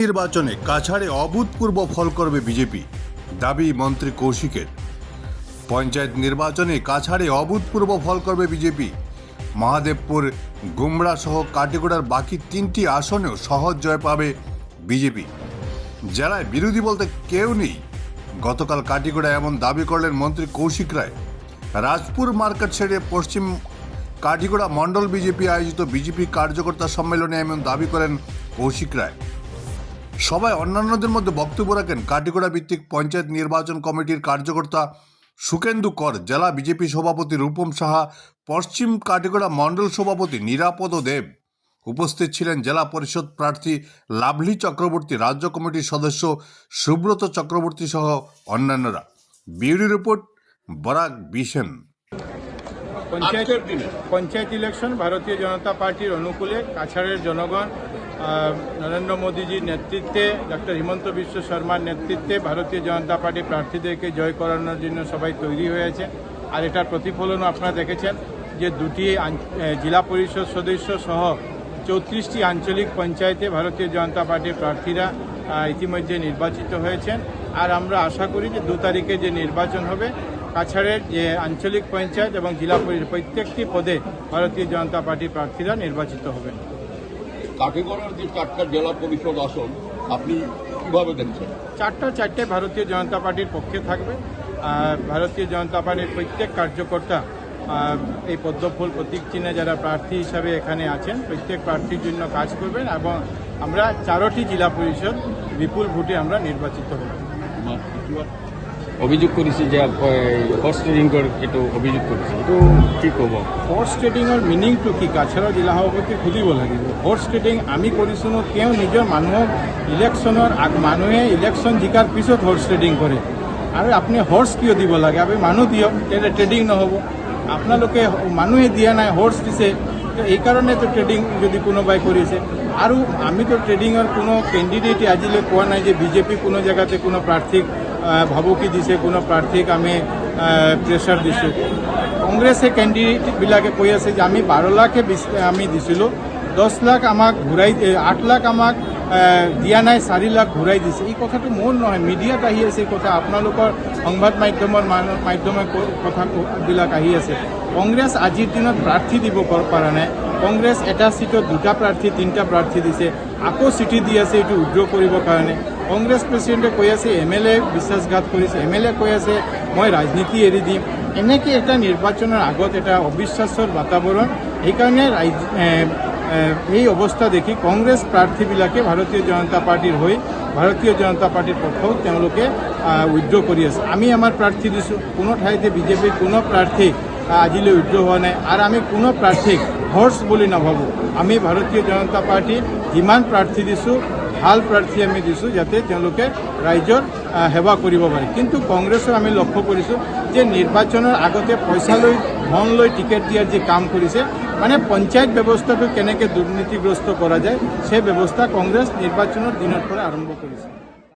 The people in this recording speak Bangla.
নির্বাচনে কাছাড়ে অভূতপূর্ব ফল করবে বিজেপি। দাবি মন্ত্রী কৌশিকের। পঞ্চায়েত নির্বাচনে কাছাড়ে অভূতপূর্ব ফল করবে বিজেপি। মহাদেবপুর গুমড়া সহ কাটিগোড়ার বাকি তিনটি আসনেও সহজ জয় পাবে বিজেপি। জেলায় বিরোধী বলতে কেউ নেই। গতকাল কাটিগোড়া এমন দাবি করলেন মন্ত্রী কৌশিক রায়। রাজপুর মার্কেট ছেড়ে পশ্চিম কাটিগোড়া মণ্ডল বিজেপি আয়োজিত বিজেপি কার্যকর্তা সম্মেলনে এমন দাবি করেন কৌশিক রায়। সবাই অন্যান্যদের মধ্যে বক্তব্য রাখেন কাটিগোড়া ভিত্তিক পঞ্চায়েত নির্বাচন কমিটির কার্যকর্তা সুকেন্দু কর, জেলা বিজেপি সভাপতি রূপম সাহা, পশ্চিম কাটিগোড়া মণ্ডল সভাপতি নিরাপদ দেব। উপস্থিত ছিলেন জেলা পরিষদ প্রার্থী লাভলি চক্রবর্তী, রাজ্য কমিটির সদস্য সুব্রত চক্রবর্তী সহ অন্যান্যরা। বিউরি রিপোর্ট, বরাক বিশেন পঞ্চায়েত পঞ্চায়েত ইলেকশন ভারতীয় জনতা পার্টির অনুকূলে কাছাড়ের জনগণ নরেন্দ্র মোদীজির নেতৃত্বে, ডক্টর হিমন্ত বিশ্ব শর্মার নেতৃত্বে ভারতীয় জনতা পার্টি প্রার্থীদেরকে জয় করানোর জন্য সবাই তৈরি হয়েছে। আর এটার প্রতিফলনও আপনারা দেখেছেন যে দুটি জেলা পরিষদ সদস্য সহ চৌত্রিশটি আঞ্চলিক পঞ্চায়েতে ভারতীয় জনতা পার্টির প্রার্থীরা ইতিমধ্যে নির্বাচিত হয়েছেন। আর আমরা আশা করি যে দু তারিখে যে নির্বাচন হবে কাছাড়ের যে আঞ্চলিক পঞ্চায়েত এবং জেলা পরিষদ প্রত্যেকটি পদে ভারতীয় জনতা পার্টির প্রার্থীরা নির্বাচিত হবেন কাঠিগড়ার যে চারটা জেলা পরিষদ আসন আপনি কীভাবে দেখছেন? চারটা চারটে ভারতীয় জনতা পার্টির পক্ষে থাকবে। আর ভারতীয় জনতা পার্টির প্রত্যেক কার্যকর্তা এই পদ্মফুল প্রতীক চিহ্নে যারা প্রার্থী হিসাবে এখানে আছেন প্রত্যেক প্রার্থীর জন্য কাজ করবেন এবং আমরা চারোটি জেলা পরিষদ বিপুল ভোটে আমরা নির্বাচিত হব। অভিযোগ কৰিছে যে হৰ্চ ট্ৰেডিঙৰ এইটো অভিযোগ কৰিছে এইটো কি ক'ব হৰ্চ ট্ৰেডিঙৰ মিনিংটো কি? কাছাৰৰ জিলা সভাপতি সুধিব লাগিব হৰ্চ ট্ৰেডিং আমি কৰিছোঁ তেওঁ নিজৰ মানুহক ইলেকশ্যনৰ আগ মানুহে ইলেকশ্যন জিকাৰ পিছত হৰ্চ ট্ৰেডিং কৰে আৰু আপুনি হৰ্চ কিয় দিব লাগে? আপুনি মানুহ দিয়ক তেতিয়া ট্ৰেডিং নহ'ব। আপোনালোকে মানুহে দিয়া নাই হৰ্চ দিছে। তো এইকাৰণেতো ট্ৰেডিং যদি কোনোবাই কৰিছে। আৰু আমিতো ট্ৰেডিঙৰ কোনো কেণ্ডিডেটে আজিলৈ কোৱা নাই যে, বিজেপি কোনো জেগাতে কোনো প্ৰাৰ্থীক ভাবুকি দিছে, কোনো প্ৰাৰ্থীক আমি প্ৰেছাৰ দিছোঁ। কংগ্ৰেছে কেণ্ডিডেটবিলাকে কৈ আছে যে আমি বাৰ লাখে আমি দিছিলোঁ। দহ লাখ আমাক ঘূৰাই আঠ লাখ আমাক দিয়া নাই, চাৰি লাখ ঘূৰাই দিছে। এই কথাটো মোৰ নহয়, মিডিয়াত আহি আছে কথা। আপোনালোকৰ সংবাদ মাধ্যমৰ মাধ্যমে কথাবিলাক আহি আছে। কংগ্ৰেছ আজিৰ দিনত প্ৰাৰ্থী দিব পৰা নাই। কংগ্ৰেছ এটা ছিটত দুটা প্ৰাৰ্থী তিনিটা প্ৰাৰ্থী দিছে। আকৌ চিঠি দি আছে এইটো উইড্ৰ কৰিবৰ কাৰণে। কংগ্ৰেছ প্ৰেচিডেণ্টে কৈ আছে এম এল এ বিশ্বাসঘাত কৰিছে। এম এল এ কৈ আছে মই ৰাজনীতি এৰি দিম। এনেকৈ এটা নিৰ্বাচনৰ আগত এটা অবিশ্বাসৰ বাতাবৰণ। সেইকাৰণে ৰাইজ এই অৱস্থা দেখি কংগ্ৰেছ প্ৰাৰ্থীবিলাকে ভাৰতীয় জনতা পাৰ্টীৰ হৈ ভাৰতীয় জনতা পাৰ্টীৰ পক্ষও তেওঁলোকে উইড্ৰ কৰি আছে। আমি আমাৰ প্ৰাৰ্থী দিছোঁ। কোনো ঠাইতে বিজেপিৰ কোনো প্ৰাৰ্থী আহ, আজিলৈ উইড্ৰ হোৱা নাই। আৰু আমি কোনো প্ৰাৰ্থীক হৰ্চ বুলি নাভাবোঁ। আমি ভাৰতীয় জনতা পাৰ্টী যিমান প্ৰাৰ্থী দিছোঁ, ভালো প্ৰাৰ্থী আমি দিছোঁ, যাতে তেওঁলোকে ৰাইজৰ সেৱা কৰিব পাৰে। কিন্তু কংগ্ৰেছক আমি লক্ষ্য কৰিছোঁ যে নিৰ্বাচনৰ আগতে পইচা লৈ, ধন লৈ টিকেট দিয়াৰ যি কাম কৰিছে মানে পঞ্চায়ত ব্যৱস্থাটো কেনেকৈ দুৰ্নীতিগ্ৰস্ত কৰা যায়, সেই ব্যৱস্থা কংগ্ৰেছ নিৰ্বাচনৰ দিনৰ পৰা আৰম্ভ কৰিছে।